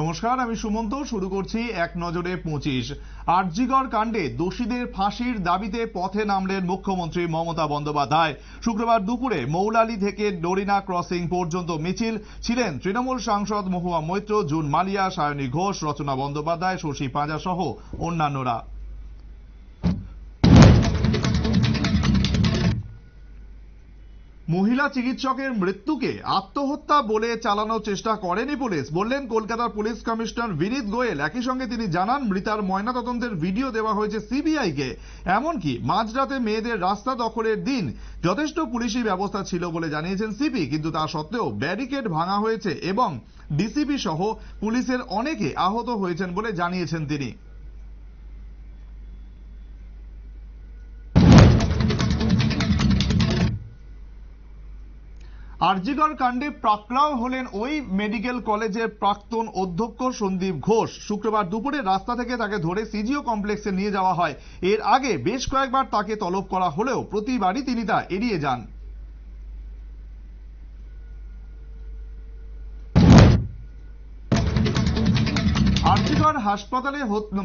নমস্কার, আমি সুমন্ত, শুরু করছি এক নজরে পঁচিশ। আরজিগড় কাণ্ডে দোষীদের ফাঁসির দাবিতে পথে নামলেন মুখ্যমন্ত্রী মমতা বন্দ্যোপাধ্যায়। শুক্রবার দুপুরে মৌলালি থেকে ডোরিনা ক্রসিং পর্যন্ত মিছিল ছিলেন তৃণমূল সাংসদ মহুয়া মৈত্র, জুন মালিয়া, সায়নী ঘোষ, রচনা বন্দ্যোপাধ্যায়, শশী পাঁজা সহ অন্যান্যরা। মহিলা চিকিৎসকের মৃত্যুকে আত্মহত্যা বলে চালানোর চেষ্টা করেনি পুলিশ। বললেন, কলকাতার পুলিশ কমিশনার বিনীত গোয়েল। একই সঙ্গে তিনি জানান, মৃতার ময়নাতদন্তের ভিডিও দেওয়া হয়েছে সিবিআইকে। এমনকি মাঝরাতে মেয়েদের রাস্তা দখলের দিন যথেষ্ট পুলিশি ব্যবস্থা ছিল বলে জানিয়েছেন সিপি। কিন্তু তা সত্ত্বেও ব্যারিকেড ভাঙা হয়েছে এবং ডিসিপি সহ পুলিশের অনেকে আহত হয়েছেন বলে জানিয়েছেন তিনি। আরজিগড় কাণ্ডে পাকড়াও হলেন ওই মেডিকেল কলেজের প্রাক্তন অধ্যক্ষ সন্দীপ ঘোষ। শুক্রবার দুপুরে রাস্তা থেকে তাকে ধরে সিজিও কমপ্লেক্সে নিয়ে যাওয়া হয়। এর আগে বেশ কয়েকবার তাকে তলব করা হলেও প্রতিবারই তিনি তা এড়িয়ে যান। হাসপাতালে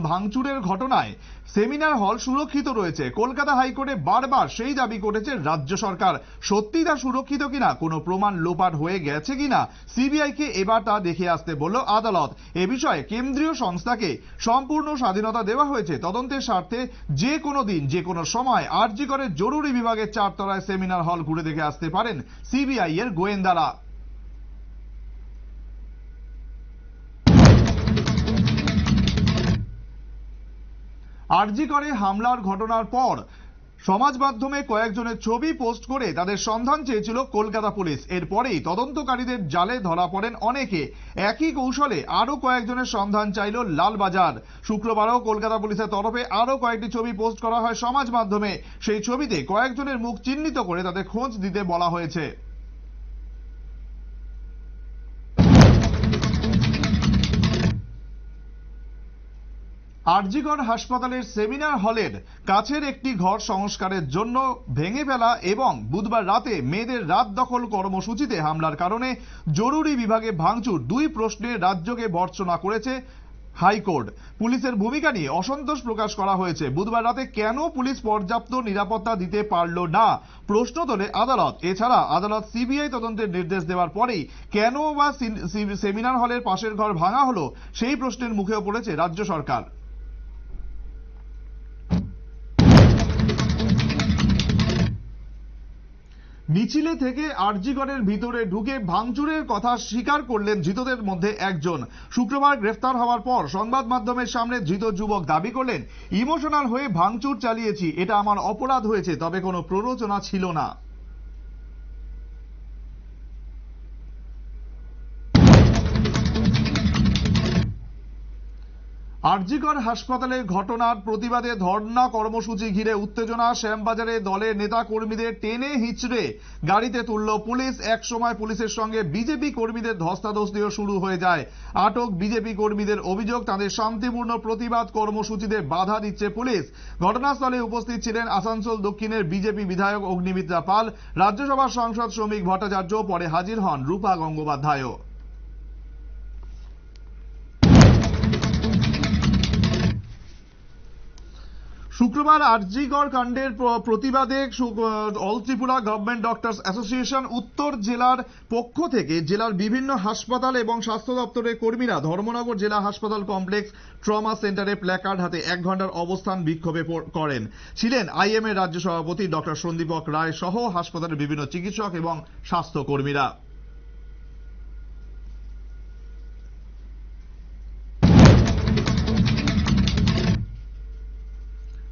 ভাঙচুরের ঘটনায় সেমিনার হল সুরক্ষিত রয়েছে। কলকাতা হাইকোর্টে বারবার সেই দাবি করেছে রাজ্য সরকার। সত্যি তা সুরক্ষিত কিনা, কোনো প্রমাণ লোপাট হয়ে গেছে কিনা সিবিআইকে এবার তা দেখে আসতে বলল আদালত। এ বিষয়ে কেন্দ্রীয় সংস্থাকে সম্পূর্ণ স্বাধীনতা দেওয়া হয়েছে। তদন্তের স্বার্থে যে কোনো দিন, যে কোনো সময় করে জরুরি বিভাগের চারতলায় সেমিনার হল ঘুরে দেখে আসতে পারেন সিবিআই এর গোয়েন্দারা। আরজি করে হামলার ঘটনার পর সমাজ মাধ্যমে কয়েকজনের ছবি পোস্ট করে তাদের সন্ধান চেয়েছিল কলকাতা পুলিশ। এরপরেই তদন্তকারীদের জালে ধরা পড়েন অনেকে। একই কৌশলে আরও কয়েকজনের সন্ধান চাইল লালবাজার। শুক্রবারও কলকাতা পুলিশের তরফে আরও কয়েকটি ছবি পোস্ট করা হয় সমাজ মাধ্যমে। সেই ছবিতে কয়েকজনের মুখ চিহ্নিত করে তাদের খোঁজ দিতে বলা হয়েছে। আরজিগড় হাসপাতালের সেমিনার হলের কাছের একটি ঘর সংস্কারের জন্য ভেঙে ফেলা এবং বুধবার রাতে মেয়েদের রাত দখল কর্মসূচিতে হামলার কারণে জরুরি বিভাগে ভাঙচুর দুই প্রশ্নে রাজ্যকে ভর্ৎসনা করেছে হাইকোর্ট। পুলিশের ভূমিকা নিয়ে অসন্তোষ প্রকাশ করা হয়েছে। বুধবার রাতে কেন পুলিশ পর্যাপ্ত নিরাপত্তা দিতে পারল না? প্রশ্ন তোলে আদালত। এছাড়া আদালত সিবিআই তদন্তের নির্দেশ দেওয়ার পরেই কেন বা সেমিনার হলের পাশের ঘর ভাঙা হলো সেই প্রশ্নের মুখেও পড়েছে রাজ্য সরকার। মিছিলে থেকে আরজিগড়ের ভিতরে ঢুকে ভাঙচুরের কথা স্বীকার করলেন ধৃতদের মধ্যে একজন। শুক্রবার গ্রেফতার হওয়ার পর সংবাদ মাধ্যমের সামনে ধৃত যুবক দাবি করলেন, ইমোশনাল হয়ে ভাঙচুর চালিয়েছি, এটা আমার অপরাধ হয়েছে, তবে কোনো প্ররোচনা ছিল না। আরজিগড় হাসপাতালের ঘটনার প্রতিবাদে ধর্ণা কর্মসূচি ঘিরে উত্তেজনা। শ্যামবাজারে দলের নেতা কর্মীদের টেনে হিচড়ে গাড়িতে তুলল পুলিশ। এক সময় পুলিশের সঙ্গে বিজেপি কর্মীদের ধস্তাধস্তিও শুরু হয়ে যায়। আটক বিজেপি কর্মীদের অভিযোগ, তাদের শান্তিপূর্ণ প্রতিবাদ কর্মসূচিতে বাধা দিচ্ছে পুলিশ। ঘটনাস্থলে উপস্থিত ছিলেন আসানসোল দক্ষিণের বিজেপি বিধায়ক অগ্নিমিত্রা পাল, রাজ্যসভার সাংসদ শ্রমিক ভট্টাচার্য, পরে হাজির হন রূপা গঙ্গোপাধ্যায়ও। শুক্রবার আরজিগড় কাণ্ডের প্রতিবাদে all Tripura government doctors association উত্তর জেলার পক্ষ থেকে জেলার বিভিন্ন হাসপাতাল এবং স্বাস্থ্য দপ্তরের কর্মীরা ধর্মনগর জেলা হাসপাতাল কমপ্লেক্স ট্রমা সেন্টারে প্ল্যাকার্ড হাতে এক ঘণ্টার অবস্থান বিক্ষোভে করেন। ছিলেন আইএম এর রাজ্য সভাপতি ডক্টর সন্দীপক রায় সহ হাসপাতালের বিভিন্ন চিকিৎসক এবং স্বাস্থ্য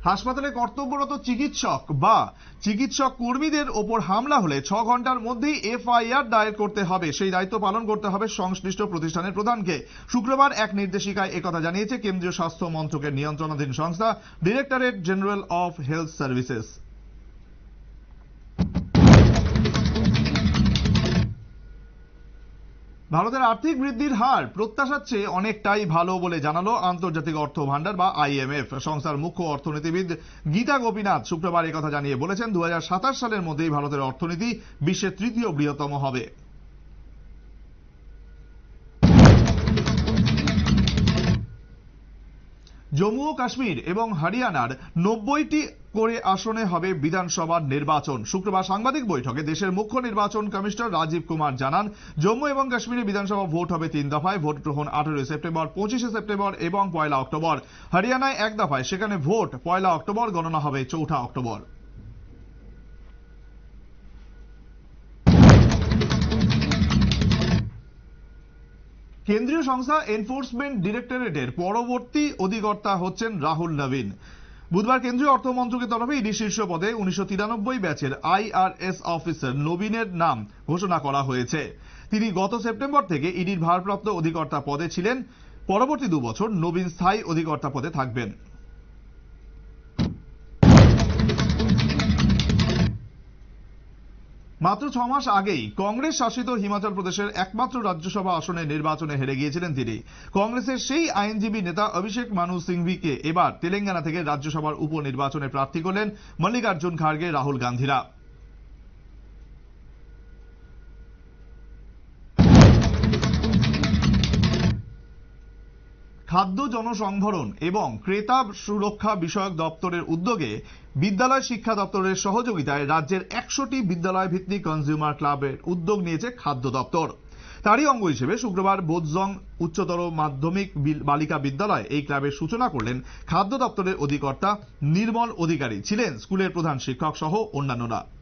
হাসপাতালে কর্তব্যরত চিকিৎসক বা চিকিৎসক কর্মীদের ওপর হামলা হলে ছ ঘণ্টার মধ্যেই এফআইআর দায়ের করতে হবে। সেই দায়িত্ব পালন করতে হবে সংশ্লিষ্ট প্রতিষ্ঠানের প্রধানকে। শুক্রবার এক নির্দেশিকায় একথা জানিয়েছে কেন্দ্রীয় স্বাস্থ্য মন্ত্রকের নিয়ন্ত্রণাধীন সংস্থা, directorate general of health services. ভারতের আর্থিক বৃদ্ধির হার প্রত্যাশার চেয়ে অনেকটাই ভালো বলে জানালো আন্তর্জাতিক অর্থ ভাণ্ডার বা আইএমএফ সংস্থার মুখ্য অর্থনীতিবিদ গীতা গোপীনাথ শুক্রবার কথা জানিয়ে বলেছেন দু হাজার সাতাশ সালের মধ্যেই ভারতের অর্থনীতি বিশ্বের তৃতীয় বৃহত্তম হবে। জম্মু ও কাশ্মীর এবং হরিয়ানার নব্বইটি করে আসনে হবে বিধানসভার নির্বাচন। শুক্রবার সাংবাদিক বৈঠকে দেশের মুখ্য নির্বাচন কমিশনার রাজীব কুমার জানান, জম্মু এবং কাশ্মীরে বিধানসভা ভোট হবে তিন দফায়, ভোট গ্রহণ আঠারোই সেপ্টেম্বর, পঁচিশে সেপ্টেম্বর এবং পয়লা অক্টোবর। হরিয়ানায় এক দফায়, সেখানে ভোট পয়লা অক্টোবর, গণনা হবে চৌঠা অক্টোবর। কেন্দ্রীয় সংস্থা এনফোর্সমেন্ট ডিরেক্টরেটের পরবর্তী অধিকর্তা হচ্ছেন রাহুল নবীন। বুধবার কেন্দ্রীয় অর্থ মন্ত্রকের তরফে ইডি শীর্ষ পদে উনিশশো তিরানব্বই ব্যাচের আইআরএস অফিসার নবীনের নাম ঘোষণা করা হয়েছে। তিনি গত সেপ্টেম্বর থেকে ইডির ভারপ্রাপ্ত অধিকর্তা পদে ছিলেন। পরবর্তী দুবছর নবীন স্থায়ী অধিকর্তা পদে থাকবেন। মাত্র ছ মাস আগেই কংগ্রেস শাসিত হিমাচল প্রদেশের একমাত্র রাজ্যসভা আসনে নির্বাচনে হেরে গিয়েছিলেন তিনি। কংগ্রেসের সেই আইনজীবী নেতা অভিষেক মানু সিংভিকে এবার তেলেঙ্গানা থেকে রাজ্যসভার উপনির্বাচনে প্রার্থী করলেন মল্লিকার্জুন খাড়গে রাহুল গান্ধীরা। খাদ্য জনসংভরণ এবং ক্রেতা সুরক্ষা বিষয়ক দপ্তরের উদ্যোগে বিদ্যালয় শিক্ষা দপ্তরের সহযোগিতায় রাজ্যের একশোটি বিদ্যালয় ভিত্তিক কনজিউমার ক্লাবের উদ্যোগ নিয়েছে খাদ্য দপ্তর। তারই অঙ্গ হিসেবে শুক্রবার বোধজং উচ্চতর মাধ্যমিক বিল- বালিকা বিদ্যালয় এই ক্লাবের সূচনা করলেন খাদ্য দপ্তরের অধিকর্তা নির্মল অধিকারী ছিলেন স্কুলের প্রধান শিক্ষক সহ অন্যান্যরা।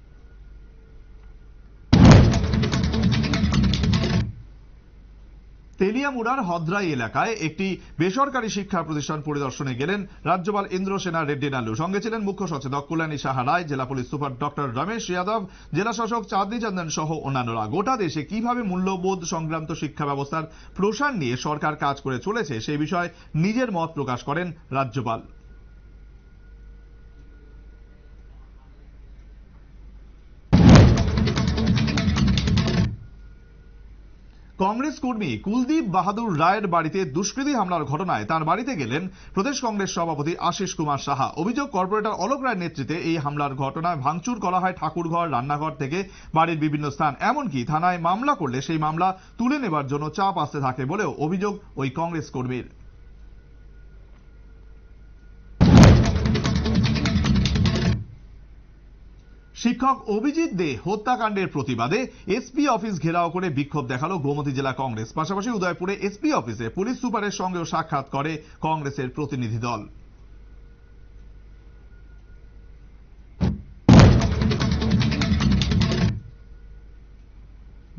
তেলিয়ামুড়ার হদ্রাই এলাকায় একটি বেসরকারি শিক্ষা প্রতিষ্ঠান পরিদর্শনে গেলেন রাজ্যপাল ইন্দ্র সেনা রেড্ডি নালু সঙ্গে ছিলেন মুখ্য সচেতক কল্যাণী সাহা রায়, জেলা police super doctor Ramesh Yadav, জেলা শাসক চাঁদনি চন্দন সহ অন্যান্যরা। গোটা দেশে কীভাবে মূল্যবোধ সংক্রান্ত শিক্ষা ব্যবস্থার প্রসার নিয়ে সরকার কাজ করে চলেছে সেই বিষয়ে নিজের মত প্রকাশ করেন রাজ্যপাল। কংগ্রেস কর্মী কুলদীপ বাহাদুর রায়ের বাড়িতে দুষ্কৃতী হামলার ঘটনায় তার বাড়িতে গেলেন প্রদেশ কংগ্রেস সভাপতি আশিস কুমার সাহা। অভিযোগ, কর্পোরেটর অলোক রায়ের নেতৃত্বে এই হামলার ঘটনায় ভাঙচুর করা হয় ঠাকুরঘর, রান্নাঘর থেকে বাড়ির বিভিন্ন স্থান। এমনকি থানায় মামলা করলে সেই মামলা তুলে নেবার জন্য চাপ আসতে থাকে বলেও অভিযোগ ওই কংগ্রেস কর্মীর। শিক্ষক অভিজিৎ দে হত্যাকাণ্ডের প্রতিবাদে এসপি অফিস ঘেরাও করে বিক্ষোভ দেখাল গোমতী জেলা কংগ্রেস। পাশাপাশি উদয়পুরে এসপি অফিসে পুলিশ সুপারের সঙ্গেও সাক্ষাৎ করে কংগ্রেসের প্রতিনিধি দল।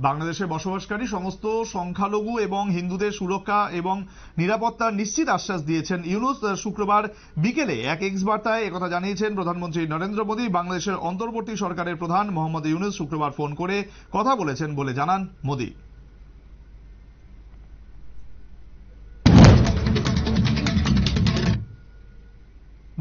বাংলাদেশে বসবাসকারী সমস্ত সংখ্যালঘু এবং হিন্দুদের সুরক্ষা এবং নিরাপত্তার নিশ্চিত আশ্বাস দিয়েছেন ইউনুস। শুক্রবার বিকেলে এক এক্স বার্তায় একথা জানিয়েছেন প্রধানমন্ত্রী নরেন্দ্র মোদী। বাংলাদেশের অন্তর্বর্তী সরকারের প্রধান মোহাম্মদ ইউনুস শুক্রবার ফোন করে কথা বলেছেন বলে জানান মোদী।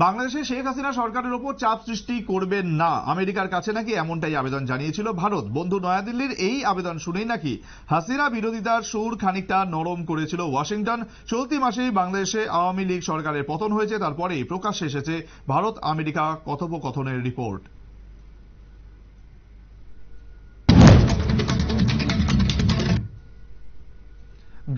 বাংলাদেশে শেখ হাসিনা সরকারের ওপর চাপ সৃষ্টি করবেন না। আমেরিকার কাছে নাকি এমনটাই আবেদন জানিয়েছিল ভারত। বন্ধু, নয়াদিল্লির এই আবেদন শুনেই নাকি হাসিনা বিরোধিতার সুর খানিকটা নরম করেছিল ওয়াশিংটন। চলতি মাসেই বাংলাদেশে আওয়ামী লীগ সরকারের পতন হয়েছে, তারপরেই প্রকাশ্যে এসেছে ভারত আমেরিকা কথোপকথনের রিপোর্ট।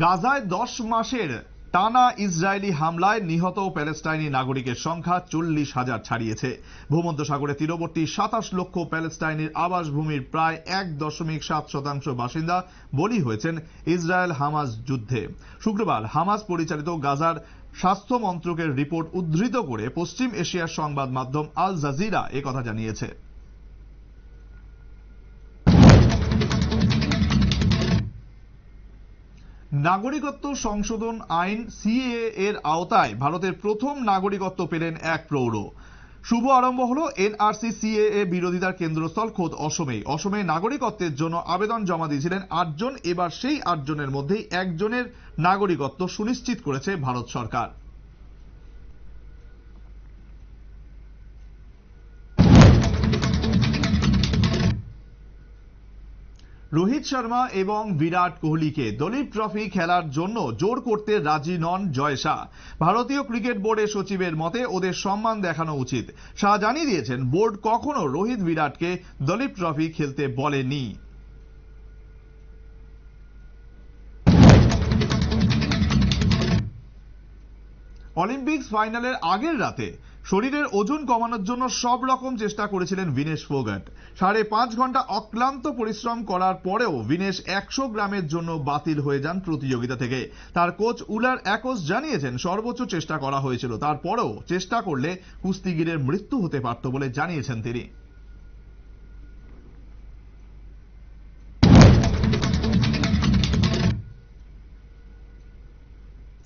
গাজায় দশ মাসের টানা ইসরায়েলি হামলায় নিহত প্যালেস্টাইনি নাগরিকের সংখ্যা চল্লিশ হাজার ছাড়িয়েছে। ভূমধ্যসাগরে তীরবর্তী সাতাশ লক্ষ প্যালেস্টাইনির আবাসভূমির প্রায় এক দশমিক সাত শতাংশ বাসিন্দা বলি হয়েছেন ইসরায়েল হামাস যুদ্ধে। শুক্রবার হামাস পরিচালিত গাজার স্বাস্থ্য মন্ত্রকের রিপোর্ট উদ্ধৃত করে পশ্চিম এশিয়ার সংবাদ মাধ্যম আল জাজিরা একথা জানিয়েছে। নাগরিকত্ব সংশোধন আইন সিএ এর আওতায় ভারতের প্রথম নাগরিকত্ব পেলেন এক প্রৌঢ়। শুভ আরম্ভ হল এনআরসি সিএএ বিরোধিতার কেন্দ্রস্থল খোদ অসমে। অসমে নাগরিকত্বের জন্য আবেদন জমা দিয়েছিলেন আটজন, এবার সেই আটজনের মধ্যেই একজনের নাগরিকত্ব সুনিশ্চিত করেছে ভারত সরকার। রোহিত শর্মা এবং বিরাট কোহলিকে দলীপ ট্রফি খেলার জন্য জোর করতে রাজি নন জয় শাহ। ভারতীয় ক্রিকেট বোর্ডের সচিবের মতে ওদের সম্মান দেখানো উচিত। শাহ জানিয়ে দিয়েছেন, বোর্ড কখনো রোহিত বিরাটকে দলীপ ট্রফি খেলতে বলেনি। অলিম্পিক্স ফাইনালের আগের রাতে শরীরের ওজন কমানোর জন্য সব রকম চেষ্টা করেছিলেন ভিনেশ ফোগাট। সাড়ে পাঁচ ঘণ্টা অক্লান্ত পরিশ্রম করার পরেও ভিনেশ একশো গ্রামের জন্য বাতিল হয়ে যান প্রতিযোগিতা থেকে। তার কোচ উলার একোস জানিয়েছেন, সর্বোচ্চ চেষ্টা করা হয়েছিল, তারপরেও চেষ্টা করলে কুস্তিগিরের মৃত্যু হতে পারত বলে জানিয়েছেন তিনি।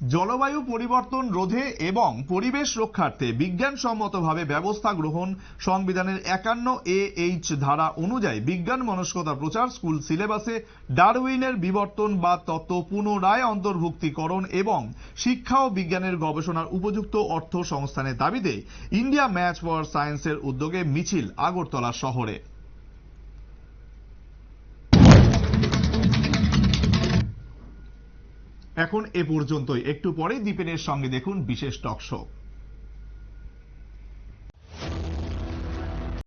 জলবায়ু পরিবর্তন রোধে এবং পরিবেশ রক্ষার্থে বিজ্ঞানসম্মতভাবে ব্যবস্থা গ্রহণ সংবিধানের একান্ন এ এইচ ধারা অনুযায়ী বিজ্ঞান মনস্কতা প্রচার স্কুল সিলেবাসে ডারউইনের বিবর্তন বা তত্ত্ব পুনরায় অন্তর্ভুক্তিকরণ এবং শিক্ষা ও বিজ্ঞানের গবেষণার উপযুক্ত অর্থ সংস্থানের দাবিতে ইন্ডিয়া ম্যাচ ফর সায়েন্সের উদ্যোগে মিছিল আগরতলা শহরে। এখন এ পর্যন্তই। একটু পরে দীপেনের সঙ্গে দেখুন বিশেষ টক শো।